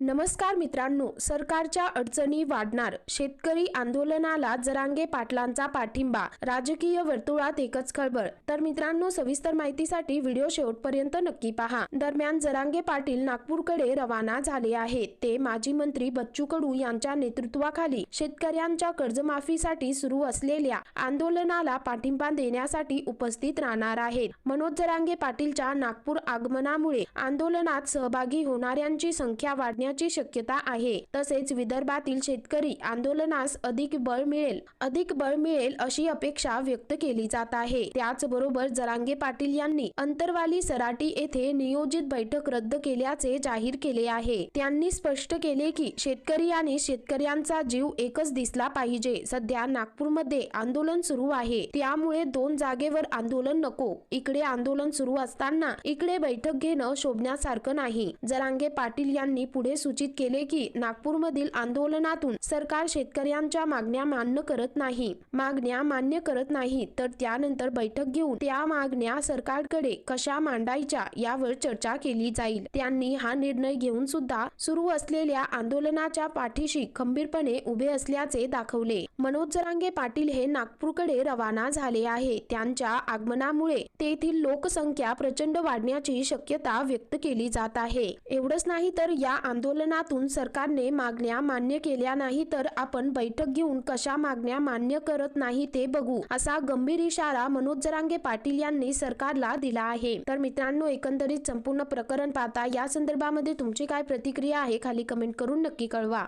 नमस्कार मित्रांनो सरकारच्या अडचणी वाढणार. शेतकरी आंदोलनाला जरांगे पाटलांचा पाठिंबा राजकीय वर्तुळात एकच खळबळ. तर मित्रांनो सविस्तर माहितीसाठी व्हिडिओ शेवटपर्यंत नक्की पहा. दरम्यान जरांगे पाटील नागपूरकडे रवाना झाले आहेत. ते माजी मंत्री बच्चू कडू यांच्या नेतृत्वाखाली शेतकऱ्यांच्या कर्जमाफीसाठी सुरू असलेल्या आंदोलनाला पाठिंबा देण्यासाठी उपस्थित राहणार आहेत. मनोज जरांगे पाटीलच्या नागपूर आगमनामुळे आंदोलनात सहभागी होणाऱ्यांची संख्या होण्याची शक्यता आहे. तसेच विदर्भातील शेतकरी आंदोलनास अधिक बळ मिळेल. अधिक बळ मिळेल अशी अपेक्षा व्यक्त केली जात आहे. त्याचबरोबर जरांगे पाटील यांनी अंतरवाली सराटी येथे नियोजित बैठक रद्द केल्याचे जाहीर केले आहे. त्यांनी स्पष्ट केले की शेतकरी आणि शेतकऱ्यांचा जीव एकच दिसला पाहिजे. सध्या नागपूरमध्ये आंदोलन सुरू आहे. त्यामुळे दोन जागेवर आंदोलन नको. इकडे आंदोलन सुरू असताना इकडे बैठक घेणं शोभण्यासारखं नाही. जरांगे पाटील यांनी पुढे सूचित केले की नागपूरमधील आंदोलनातून सरकार शेतकऱ्यांच्या मागण्या मान्य करत नाही. मागण्या मान्य करत नाही तर त्यानंतर बैठक घेऊन त्या मागण्या सरकारकडे कशा मांडायच्या यावर चर्चा केली जाईल. त्यांनी हा निर्णय घेऊन सुद्धा सुरू असलेल्या आंदोलनाच्या पाठीशी खंबीरपणे उभे असल्याचे दाखवले. मनोज जरांगे पाटील हे नागपूरकडे रवाना झाले आहे. त्यांच्या आगमनामुळे तेथील लोकसंख्या प्रचंड वाढण्याची शक्यता व्यक्त केली जात आहे. एवढंच नाही तर या आंदोलन आंदोलनातून सरकारने मागण्या मान्य केल्या नाही तर आपण बैठक घेऊन कशा मागण्या मान्य करत नाही ते बघू असा गंभीर इशारा मनोज जरांगे पाटील यांनी सरकारला दिला आहे. तर मित्रांनो एकंदरीत संपूर्ण प्रकरण पाहता या संदर्भामध्ये तुमची काय प्रतिक्रिया आहे खाली कमेंट करून नक्की कळवा.